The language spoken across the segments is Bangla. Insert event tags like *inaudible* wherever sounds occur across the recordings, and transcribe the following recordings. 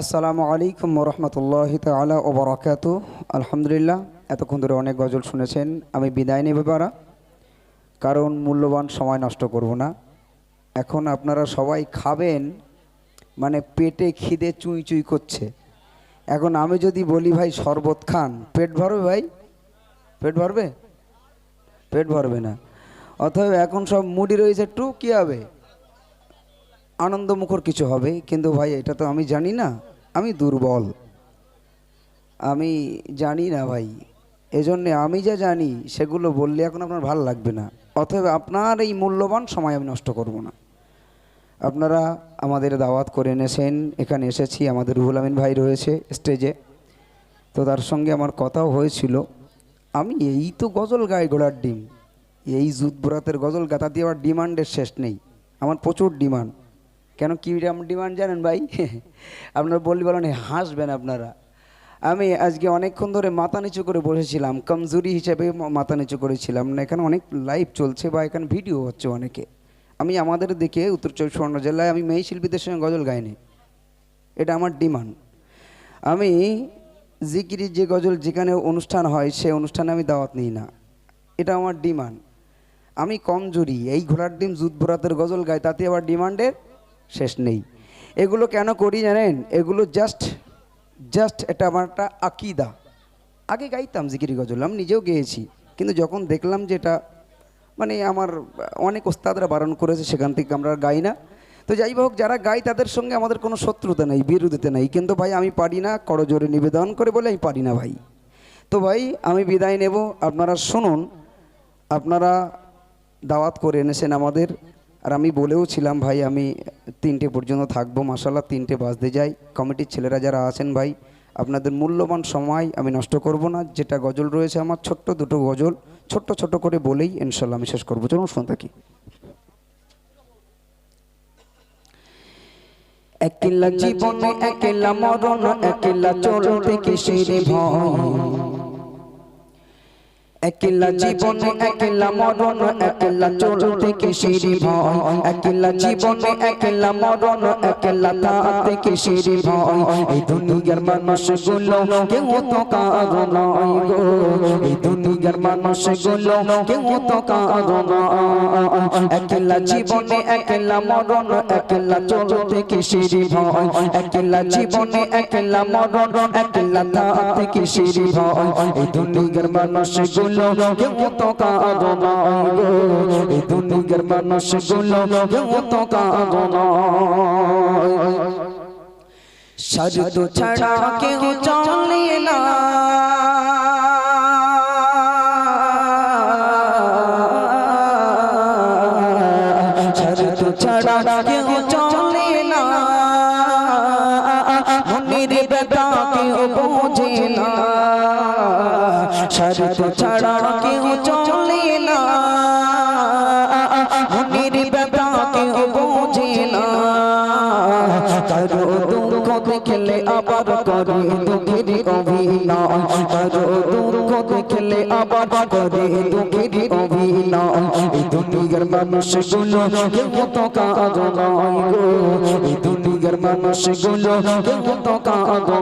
আসসালামু আলাইকুম রহমতুল্লাহ তালা ও বরাকাতু আলহামদুলিল্লাহ, এতক্ষণ ধরে অনেক গজল শুনেছেন। আমি বিদায় নেব পারা। কারণ মূল্যবান সময় নষ্ট করব না। এখন আপনারা সবাই খাবেন মানে পেটে খিদে চুই চুই করছে। এখন আমি যদি বলি, ভাই, শরবত খান। পেট ভরবে ভাই? পেট ভরবে? পেট ভরবে না। অতএব এখন সব মুডি রয়েছে একটু কী হবে আনন্দমুখর কিছু হবে, কিন্তু ভাই, এটা তো আমি জানি না। আমি দুর্বল। আমি জানি না ভাই। এজন্যে আমি যা জানি, সেগুলো বললে এখন আপনার ভালো লাগবে না। অতএব আপনার এই মূল্যবান সময় আমি নষ্ট করব না। আপনারা আমাদের দাওয়াত করে এনেছেন, এখানে এসেছি, আমাদের রুহুল আমিন ভাই রয়েছে স্টেজে। তো তার সঙ্গে আমার কথাও হয়েছিল, আমি এই তো গজল গাই ঘোড়ার ডিম, এই জুত বরাতের গজল গাতা দিয়ে আমার ডিমান্ডের শেষ নেই। আমার প্রচুর ডিমান্ড। কেন কী ডিমান্ড জানেন ভাই? *laughs* আপনারা বললি বলেন হাসবেন আপনারা। আমি আজকে অনেকক্ষণ ধরে মাথা নিচু করে বসেছিলাম, কমজোরি হিসেবে মাথা নিচু করেছিলাম। না এখানে অনেক লাইভ চলছে বা এখানে ভিডিও হচ্ছে অনেকে। আমি আমাদের দেখে উত্তর চব্বিশ পরগনা জেলায় আমি মেয়ে শিল্পীদের সঙ্গে গজল গাইনি। এটা আমার ডিমান্ড। আমি জিকিরি যে গজল যেখানে অনুষ্ঠান হয়, সে অনুষ্ঠানে আমি দাওয়াত নিই না। এটা আমার ডিমান্ড। আমি কমজোরি, এই ঘোড়ার ডিম জুত ভরাতের গজল গাই, তাতে আবার ডিমান্ডের শেষ নেই। এগুলো কেন করি জানেন? এগুলো জাস্ট জাস্ট এটা আমার একটা আকিদা। আগে গাইতাম জিকিরি গজল, আমি নিজেও গেয়েছি। কিন্তু যখন দেখলাম যে এটা মানে আমার অনেক ওস্তাদরা বারণ করেছে, সেখান থেকে আমরা গাই না। তো যাই হোক, যারা গাই তাদের সঙ্গে আমাদের কোনো শত্রুতা নেই, বিরোধিতা নেই। কিন্তু ভাই, আমি পারি না করজোরে নিবেদন করে বলে আমি পারি না ভাই। তো ভাই, আমি বিদায় নেব। আপনারা শুনুন, আপনারা দাওয়াত করে এনেছেন আমাদের। আর আমি বলেও ছিলাম, ভাই, আমি তিনটে পর্যন্ত থাকব মাসাল্লাহ তিনটে বাজতে যাই কমিটির ছেলেরা যারা আছেন, ভাই, আপনাদের মূল্যবান সময় আমি নষ্ট করব না। যেটা গজল রয়েছে আমার, ছোট্ট দুটো গজল, ছোট্ট ছোট করে বলেই ইনশাল্লাহ আমি শেষ করব। চলুন শুনে থাকি। একলা জীবনে, একলা মরণ, একলা চলতে কিসের ভয়? একলা জীবনে একলা মরণ একলা চলতে কিসের ভয় একলা জীবনে একলা মরণ একলা থাকতে কিসের ভয়। এই দুনিয়ার মানুষগুলো কেউ তো কারও নয় গো। এই দুনিয়ার মানুষগুলো কেউ তো কারও নয়। একলা জীবনে একলা মরণ একলা চলতে কিসের ভয়। একলা জীবনে একলা মরণ একলা থাকতে কিসের ভয়। এই দুনিয়ার মানুষগুলো কেউ তো কাঁদো না এই দুনিয়ার মানুষগুলো কেউ তো কাঁদো না সাজু ছাড়া কেউ চলে না অভিনয় কারও দুঃখ দেখলে আবার করে দুঃখের অভিনয়। কেউ তো কাজ নয় গো? দুনিয়ার মানুষগুলো তো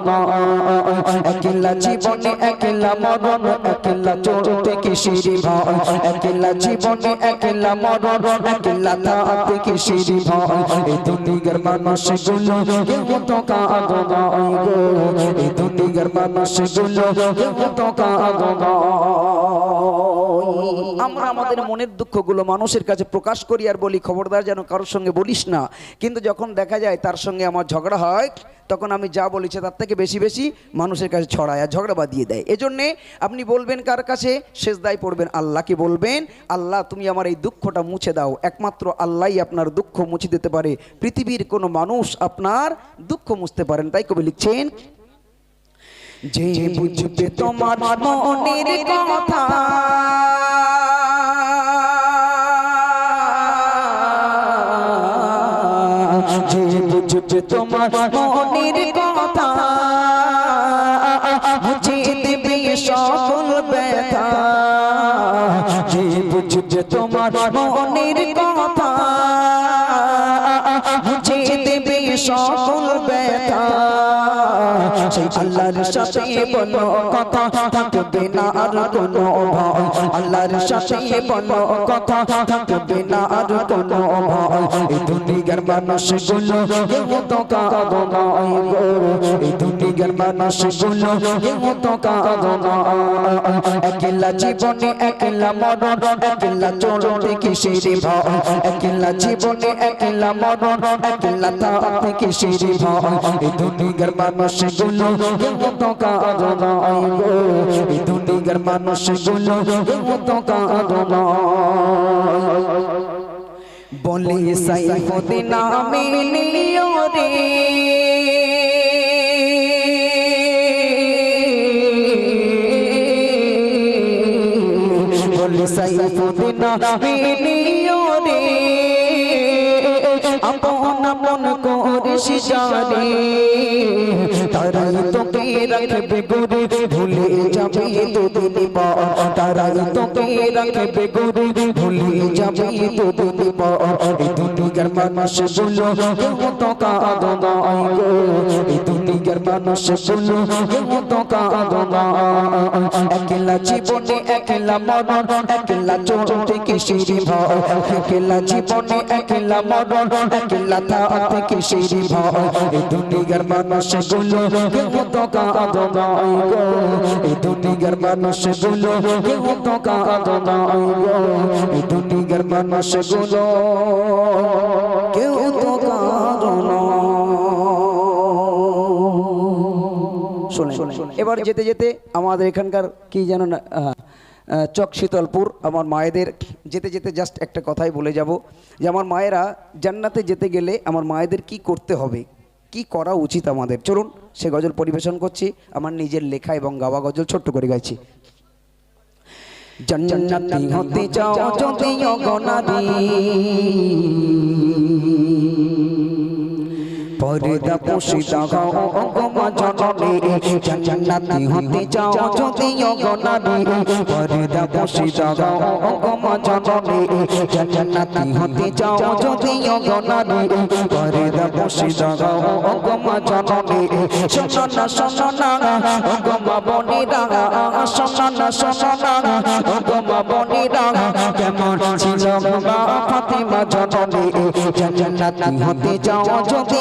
নয় একলা জীবনে একলা মরণ, একলা চলতে কিসির ভয়? একলা জীবনে একলা মরণ, একলা থাকতে কিসির ভয়? এই দুনিয়ার মানুষগুলো তো গো এই দুনিয়ার মানুষগুলো তো কাজ আমরা আমাদের মনের দুঃখগুলো মানুষের কাছে প্রকাশ করি আর বলি, খবরদার যেন কারোর সঙ্গে বলিস না। কিন্তু যখন দেখা যায় তার সঙ্গে আমার ঝগড়া হয়, তখন আমি যা বলেছি তার থেকে বেশি বেশি মানুষের কাছে ছড়ায় আর ঝগড়া বাদিয়ে দেয়। এজন্যে আপনি বলবেন কার কাছে? শেষ দায় পড়বেন আল্লাহকে বলবেন, আল্লাহ, তুমি আমার এই দুঃখটা মুছে দাও। একমাত্র আল্লাহই আপনার দুঃখ মুছে দিতে পারে। পৃথিবীর কোনো মানুষ আপনার দুঃখ মুছতে পারেন। তাই কবি লিখছেন যে বুঝবে তোমার মনের কথা। যে বুঝবে তোমার মনের কথা। মুছে দেবে সকল ব্যথা। যে বুঝবে তোমার মনের সেই আল্লাহর সাথে বলো কথা, থাকবে না আর কোনো ভয়। আল্লাহর সাথে বলো কথা, থাকবে না আর কোনো ভয়। এই দুনিয়ার মানুষগুলো কেউ তো কাঁদো গো। এই তো জীবনে একলা মরণ, একলা চলতে কিসের ভয়? একলা জীবনে একলা মরণ, একলা গুলো কেউ তো কাঁদো না গো এই দুনিয়ার মানুষগুলো কেউ তো কাঁদো না বলে সাইফুদ্দিন আমি নিও রে সাইফুদ্দিন আমি আপন জানি, তারাই তোকে রাখবে গুরু, ভুলে যাবে দুদিন পর। তারাই তোকে রাখবে গুরু, ভুলে যাবে দুদিন পর। এই দুনিয়ার মানুষগুলো কেউ তো কাঁদো না এই দুনিয়ার মানুষগুলো কেউ তো কাঁদো না। একলা জীবনে একলা মরণ, একলা চলতে কিসের ভয়। একলা জীবনে একলা মরণ, একলা থাকতে কিসের ভয়। এই দুনিয়ার মানুষগুলো কেউ তো কাঁদো না। গো এই দুনিয়ার মানুষগুলো কেউ তো কাঁদো না। গো এই দুনিয়ার মানুষগুলো এবার যেতে যেতে আমাদের এখানকার কি যেন চক শীতলপুর আমার মায়েদের যেতে যেতে জাস্ট একটা কথাই বলে যাব যে আমার মায়েরা জান্নাতে যেতে গেলে আমার মায়েদের কি করতে হবে? কি করা উচিত আমাদের? চলুন সে গজল পরিবেশন করছি আমার নিজের লেখা এবং গাওয়া গজল ছোট্ট করে গাইছি। জান্নাতি হতে চাও যদি পর্দা পুষিতা গাও অগমা জননী জান্নাতি হতে চাও যদি অগনারী পর্দা পুষিতা গাও অগমা জননী জান্নাতি হতে চাও যদি অগনারী পর্দা পুষিতা গাও অগমা জননী শোনো শোনো অগমা বনিরা শোনো শোনো অগমা বনিরা, কেমন ছিল ফাতিমা জননী জান্নাতি হতে চাও যদি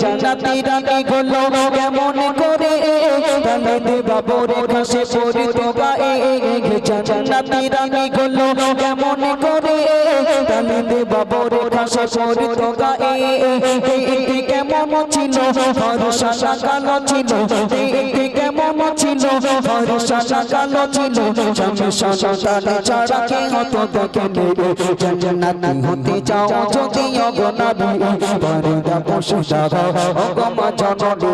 জান্নাতি রানী গুলো কেমন করে গালিতে বাবরে খাসে পরিত গায়ে জান্নাতি রানী গুলো কেমন করে গালিতে বাবরে খাসে পরিত গায়ে দেখতে কেমন ছিল ভরসা কালো ছিল দেখতে কেমন ছিল ভরসা কালো ছিল জামে সন্তান ছাড়া কে হতো দেখে নেবে জান্নাতি হতে চাও যদি অগনাবি পরদা বসে দাও। অগমা জননী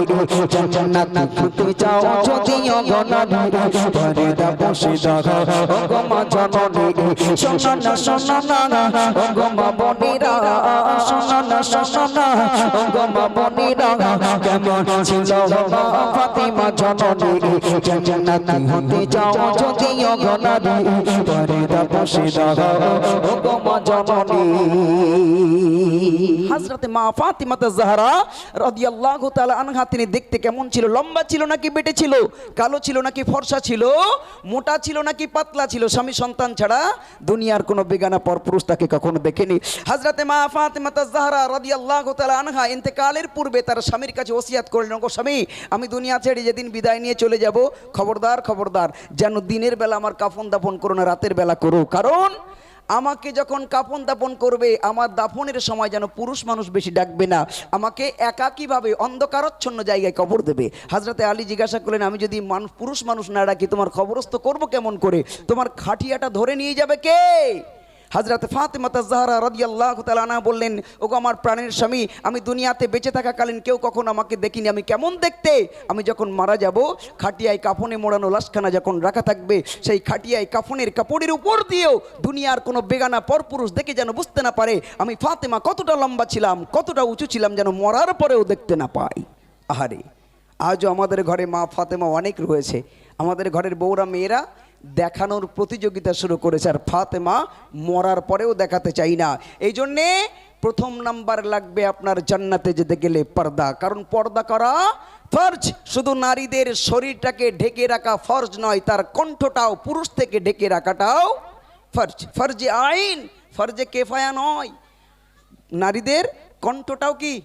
জান্নাতি হতে চাও যদি অগনাবি পরদা বসে দাও অগমা জননী শোনো না না অগমা বনিরা শোনো না শোনো অগমা বনিরা, কেমন ছিল ফাতিমা জননী জান্নাতি হতে চাও যদি অগনাবি পরদা বসে দাও অগমা জননী হযরতে মা ফাতিমা জাহরা রাদিয়াল্লাহু তাআলা আনহা, তিনি দেখতে কেমন ছিল? লম্বা ছিল নাকি বেটে ছিল? কালো ছিল নাকি ফর্সা ছিল? মোটা ছিল নাকি পাতলা ছিল? স্বামী সন্তান ছাড়া দুনিয়ার কোনো বেগানা পরপুরুষ তাকে কখনো দেখেনি। হযরতে মা ফাতিমা জাহরা রাদিয়াল্লাহু তাআলা আনহা, ইন্তেকালের পূর্বে তার স্বামীর কাছে ওসিয়াত করলেন গো স্বামী, আমি দুনিয়া ছেড়ে যেদিন বিদায় নিয়ে চলে যাব, খবরদার খবরদার, যেন দিনের বেলা আমার কাফন দাফন করো না, রাতের বেলা করো। কারণ আমাকে যখন কাপন দাপন করবে, আমার দাফনের সময় যেন পুরুষ মানুষ বেশি ডাকবে না। আমাকে একাকীভাবে অন্ধকারচ্ছন্ন জায়গায় কবর দেবে। হাজরাতে আলী জিজ্ঞাসা করলেন, আমি যদি মানুষ, পুরুষ মানুষ না ডাকি, তোমার খবরস্থ করব কেমন করে? তোমার খাটিয়াটা ধরে নিয়ে যাবে কে? হাজরত ফাতেমাতা জাহরা রাদিয়াল্লাহু তাআলা আনহা বললেন, ওগো আমার প্রাণের স্বামী, আমি দুনিয়াতে বেঁচে থাকাকালীন কেউ কখনো আমাকে দেখিনি। আমি কেমন দেখতে? আমি যখন মারা যাব, খাটিয়ায় কাফনে মোড়ানো লাশখানা যখন রাখা থাকবে, সেই খাটিয়ায় কাফনের কাপড়ের উপর দিয়েও দুনিয়ার কোনো বেগানা পরপুরুষ দেখে যেন বুঝতে না পারে, আমি ফাতেমা কতটা লম্বা ছিলাম, কতটা উঁচু ছিলাম যেন মরার পরেও দেখতে না পাই। আহারে, আজও আমাদের ঘরে মা ফাতেমা অনেক রয়েছে। আমাদের ঘরের বউরা, মেয়েরা দেখানোর প্রতিযোগিতা শুরু করেছে আর ফাতেমা মরার পরেও দেখাতে চাই না। এই জন্যে প্রথম নাম্বার লাগবে আপনার জান্নাতে যেতে গেলে পর্দা। কারণ পর্দা করা ফর্জ। শুধু নারীদের শরীরটাকে ঢেকে রাখা ফর্জ নয়, তার কণ্ঠটাও পুরুষ থেকে ঢেকে রাখাটাও ফর্জ। ফর্জে আইন, ফর্জে কেফায়া নয়। নারীদের কণ্ঠটাও কি?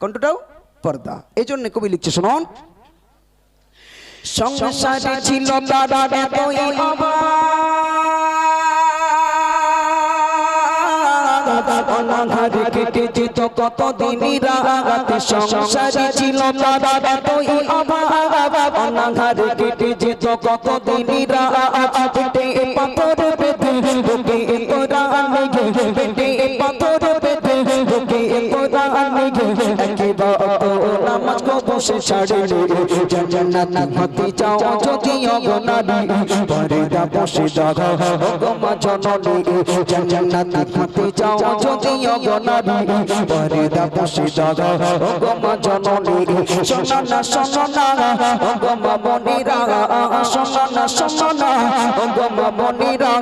কণ্ঠটাও পর্দা। এই জন্য কবি লিখছে, শুনুন। সংসারে ছিল তারা এতই অনাঘারে কেটে যেত কত দিনই রাগাতে সংসারে ছিল তারা এতই অনাঘারে কেটে যেত কত দিনই রাগাতে পাথর বুকে তোরা লেগে পেটে পাথর বেঁধে বুকে তোরা লেগে একেবারে নামাজ কো বসে ছাড়ে জান্নাত হতে চাও যদি অগনারি পরেদা বসে দাগা গমা জননী। জান্নাত হতে চাও যদি অগনারি পরেদা বসে দাগা গমা জননী। সোনা সোনা গমা মনিরা সোনা সোনা গমা মনিরা।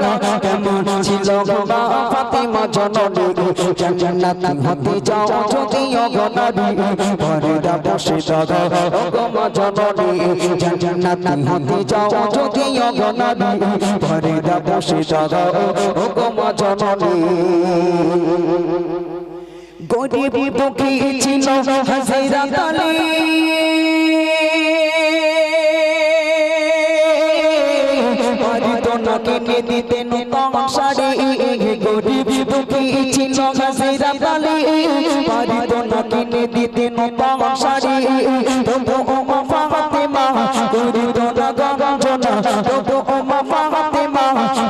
কেমন ছিল গমা ফাতিমা জননী জান্নাত হতে চাও যদি অগনারি পরেদা বসে দাগা গমা জননী জান্নাত হতে চাও যদি অগনারি পরেদা বসে দাগা গমা জননী। গরিব দুঃখী ছিল হাজিরা তালে। দিতে নতুন শাড়ি তবু ওমা ফাতেমা করিত না গঞ্জনা। তবু ওমা ফাতেমা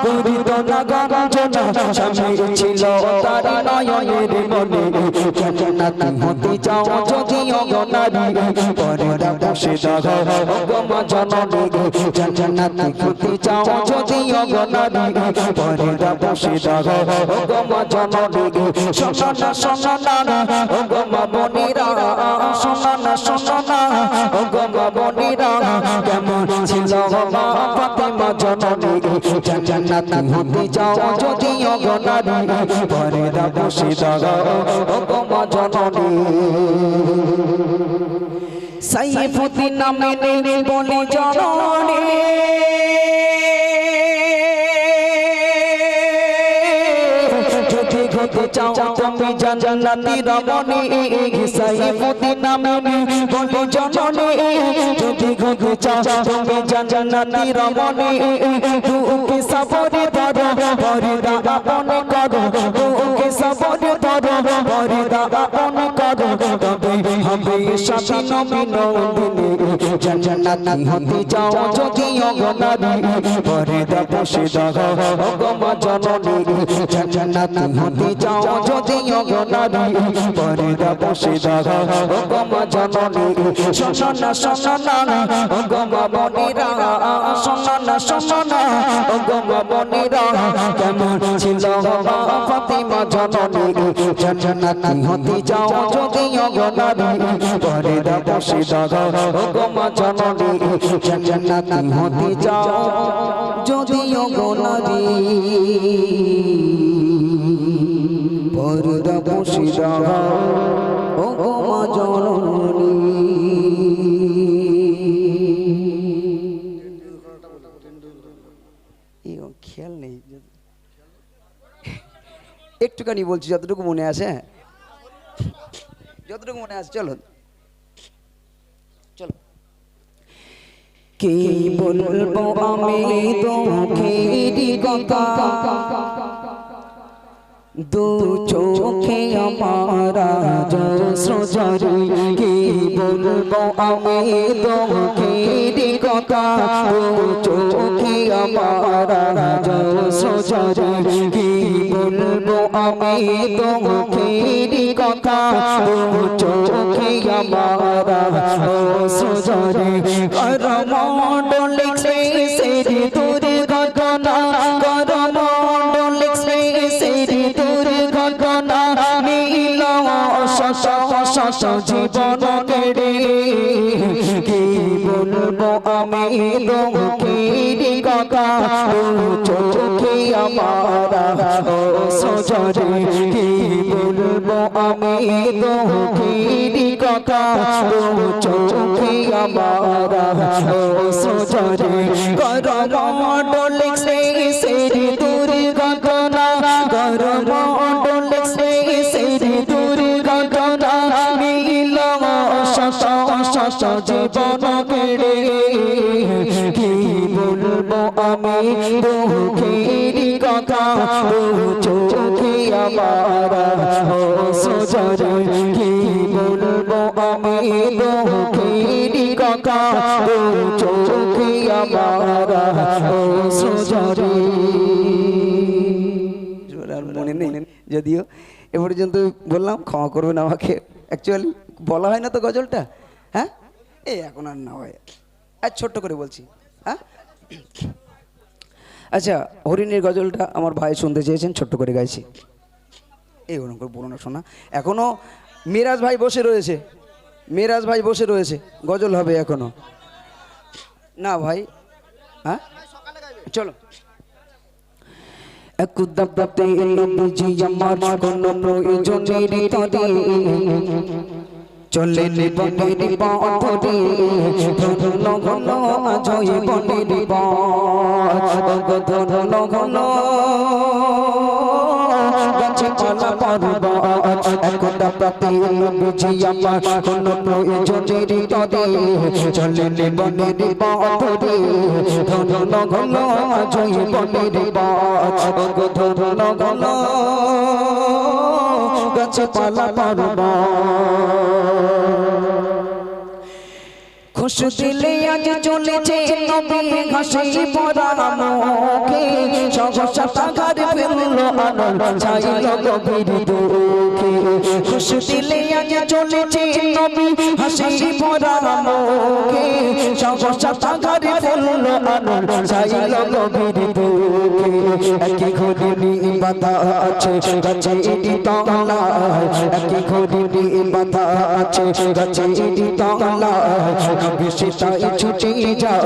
করিত না গঞ্জনা। স্বামী ছিল তার নয়নের মনে। জান্নাত হতে যাও যদি অগনারি পরেরা বসে দাগা গমা জননী জান্নাত হতে যাও যদি অগনারি পরেরা বসে দাগা গমা জননী সোনা সোনা গমা মনিরা সোনা সোনা গমা মনিরা কেমন ছিল গমা ফাতেমা জননী জান্নাত হতে যাও যদি অগনারি পরেরা বসে দাগা গমা জননী। সাইফুদ্দিন নামে বলে জননী। যদি চাও তুমি জান্নাতি রমণী সাইফুদ্দিন নামে নেই জননী। যদি ঘটে চাও তুমি জান্নাতি রমণী তুকে সবরে ধরো, পরিদা আপনে করো তুকে সবরে ধরো, পরিদা আপনে করো। তবে হবে সাথী নবী নন্দিনী জান্নাতি হতে যদি অগনারি পরিদা বসে দাগা অগমা জননী জান্নাতি হতে যাও যদি অগনারি পরিদা বসে দাগা অগমা জননী সোনা সোনা অগমা বনিরা সোনা সোনা অগমা বনিরা কেমন ছিল ফাতিমা জননী জান্নাতি হতে যাও যদি অগনারি পরিদা বসে দাগা অগমা জননী জান্নাতি হতে যাও যদি অগনারি পর্দা বসে দাগা অগমা জননী। খেয়াল নেই একটুখানি বলছি, যতটুকু মনে আছে হ্যাঁ। যতটুকু মনে আছে, চলো। কি বলব আমি দুঃখেরই কথা? দু চোখে আমার সৃজরি কি বলব, আমি দুঃখের কথা। চোখে আমার সজরে। কি বলব, আমি দুঃখের কথা। চোখে আমার সজরে। সেরি শশ শশ জীবন কেড়ে কি বলব আমি দুঃখের কথা? চোখে আমার সজরে কি বলব আমি দুঃখের কথা? চোখে আমার সজরে করমণ্ডল সেরি তোর ঘটনা করমণ্ডল সেরি জীবন কি বলব আমি? কথা আমার সজরে কি বলব আমি? কথা আমার নেই, যদিও এ পর্যন্ত বললাম, ক্ষমা করবেন আমাকে। অ্যাকচুয়ালি বলা হয় না তো গজলটা? হ্যাঁ? এই এখন আর না হয়। আর ছোট্ট করে বলছি হ্যাঁ? আচ্ছা হরিণের গজলটা আমার ভাই শুনতে চেয়েছেন, ছোট্ট করে গাইছি। এই ওরকম করে বলো না, শোনা এখনও মিরাজ ভাই বসে রয়েছে। মিরাজ ভাই বসে রয়েছে। গজল হবে এখনও। না ভাই হ্যাঁ? চলো। একদাবতে নবীজি আমার কোন প্রয়োজনের চলে বনের পথরে ধরল ঘন আজয় বনের পথ। ধরল ঘন গাছে পালা পর্বত একদা প্রাতে নবীজি আমার কোন প্রয়োজনের তরে। চলে বনের পথরে ধরল ঘন আজয় বনের পথ। ঘন গাছে পালা পর্বত খুশ দিলে আজ চলেছে তবে সহসা ফেলল আনন্দ চাইল গভীর দুঃখে। খুশ দিলে আজ চলেছে নবী, হাসি পরা মুখে। সহসা ঘর ফেলল আনন্দ চাইল গভীর দুঃখে। একই ঘড়ি বাধা আছে, গাছে ইটি তলা একই ঘড়ি বাধা আছে, গাছে ইটি তলা নবী সেটাই ছুটে যায়,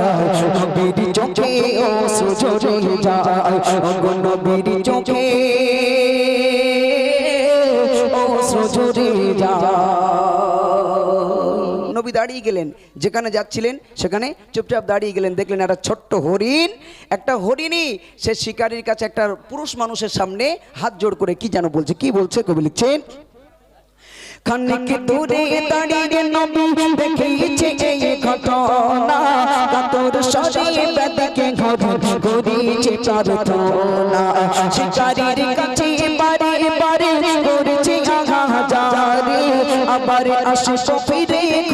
নবীর চোখে ও সুজরে যায়। অঙ্গ নবীর চোখে নবী দাঁড়িয়ে গেলেন, যেখানে যাচ্ছিলেন সেখানে চুপচাপ দাঁড়িয়ে গেলেন, দেখলেন একটা ছোট্ট হরিণ, একটা হরিণই সে শিকারীর কাছে একটা পুরুষ মানুষের সামনে হাত জোড় করে কি যেন বলছে, কি বলছে কবি লিখছেন? খানিক দূরে দাঁড়িয়ে নবী দেখিয়েছে এই ঘটনা। কাতর শরীর দিকে ঘর করিয়েছে প্রার্থনা। শিকারীর কাছে বারে বারে করেছে আঘাজারে আবার আসে ফিরে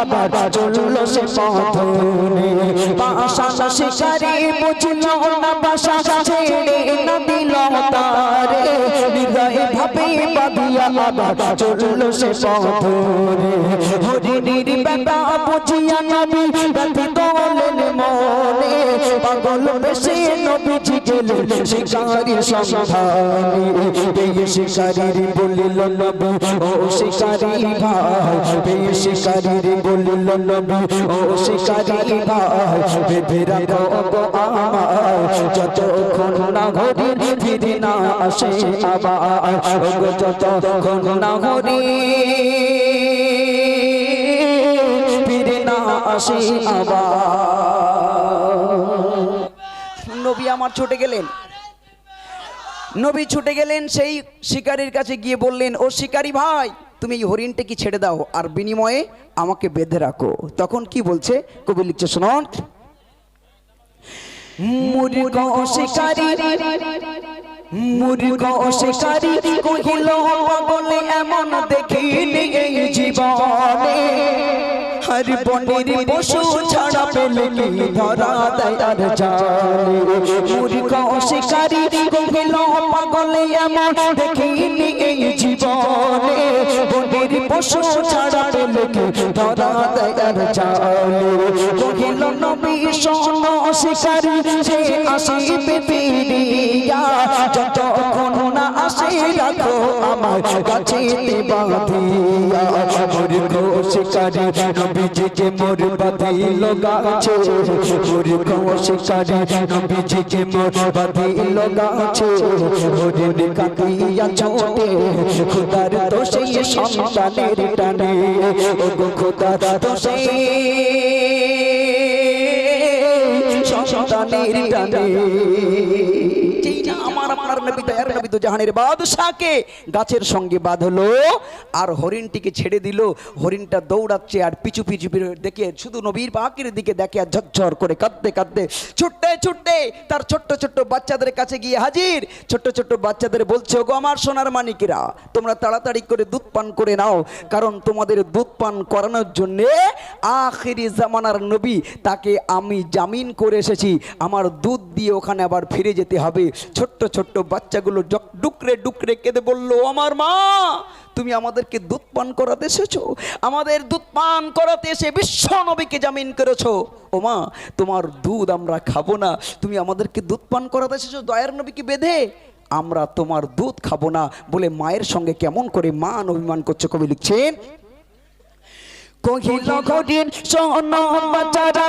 বাঁধিয়া আবার চলল সে পথনে পাশা শিকারি বুঝল না পাশা ছেড়ে না দিল তারে। হৃদয়ে ভাবে বাঁধিয়া আবার চলল সে পথনে। হরিণীর বেটা বুঝিয়া নবী ব্যথিত হলেন মনে। পাগল বেশে নবীজি গেলেন শিকারীর সন্ধানে পেয়ে শিকারীর বলিল নবী, ও শিকারী ভাই পেয়ে শিকারীর বলিল নবী, ও শিকারী ভাই বেঁধে রাখো গো আমার যতক্ষণ না হরিণ ফিরে না আসে না হরিণ ফিরে না আসে আবার আমার ছুটে গেলেন। নবী ছুটে গেলেন, সেই শিকারীর কাছে গিয়ে বললেন, ও শিকারী ভাই, তুমি এই হরিণটাকে ছেড়ে দাও আর বিনিময়ে আমাকে বেঁধে রাখো। তখন কি বলছে? কবি লিখছে, শুনুন। মুরগ শিকারী মুরগ শিকারী কহিল, পাগলে এমন এই জীবনে। হর বনের পশু ছাড়া পেলে কি ধরা দেয় আর জানে মুরগ শিকারী কহিল পাগলে এমন দেখিনি এই জীবনে। বনের পশু ছাড়া পেলে কি ধরা দেয় আর জানে নবী শোন শিকারী সে আসিবে ফিরিয়া আমার কাছে বাঁধিয়া মুরগ শিকারী নবীজিকে মোর বাঁধিল গাছে মুরগ শিকারী নবীজিকে মোর বাঁধিল গাছে হরিণ কাঁদিয়া ছোটে খুদার তো সেই সন্তানের টানে ও গো খুদার তো সেই সন্তানের টানে যেই না আমার আপনার নবী দয়ার নবী তো জাহানের বাদশাকে গাছের সঙ্গে বাঁধলো, আর হরিণটিকে ছেড়ে দিল। হরিণটা দৌড়াচ্ছে আর পিছু পিছু দেখে শুধু নবীর পাখির দিকে দেখে আর ঝরঝর করে কাঁদতে কাঁদতে ছুটতে ছুটতে তার ছোট্ট ছোট্ট বাচ্চাদের কাছে গিয়ে হাজির। ছোট্ট ছোট্ট বাচ্চাদের বলছে, ওগো আমার সোনার মানিকেরা, তোমরা তাড়াতাড়ি করে দুধ পান করে নাও, কারণ তোমাদের দুধ পান করানোর জন্যে আখিরি জামানার নবী, তাকে আমি জামিন করে এসেছি। আমার দুধ দিয়ে ওখানে আবার ফিরে যেতে হবে। ছোট্ট ছোট্ট বাচ্চাগুলো জক- ডুকরে ডুকরে কেঁদে বলল আমার মা, তুমি আমাদেরকে দুধ পান করাতে এসেছ? আমাদের দুধ পান করাতে এসে বিশ্ব নবীকে জামিন করেছ। ও মা, তোমার দুধ আমরা খাব না। তুমি আমাদেরকে দুধ পান করাতে এসেছ, দয়ার নবীকে বেঁধে। আমরা তোমার দুধ খাব না বলে মায়ের সঙ্গে কেমন করে মান অভিমান করছে কবি লিখছেন? কহিল হরিণ শোন বাচ্চারা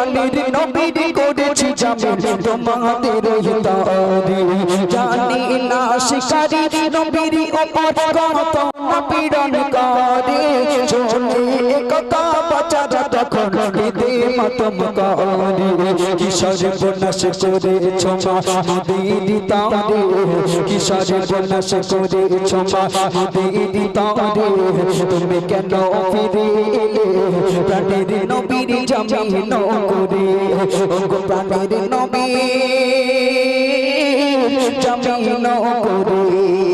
প্রাণীর নবীর করেছি জামিন। তোমাদের হিতারে জানি না শিকারী নবীর উপর কত পীড়ন করে শুনে কথা বাচ্চারা তখন হৃদে মাতম করে। কিশোর বনাস করে ছমা নদীর তারে। কিশোর বনাস করে ছমা নদীর তারে। তুমি কেন ফিরে এলে? প্রাণের নবীর জামিন করে। ওগো প্রাণের নবী জমিন করে।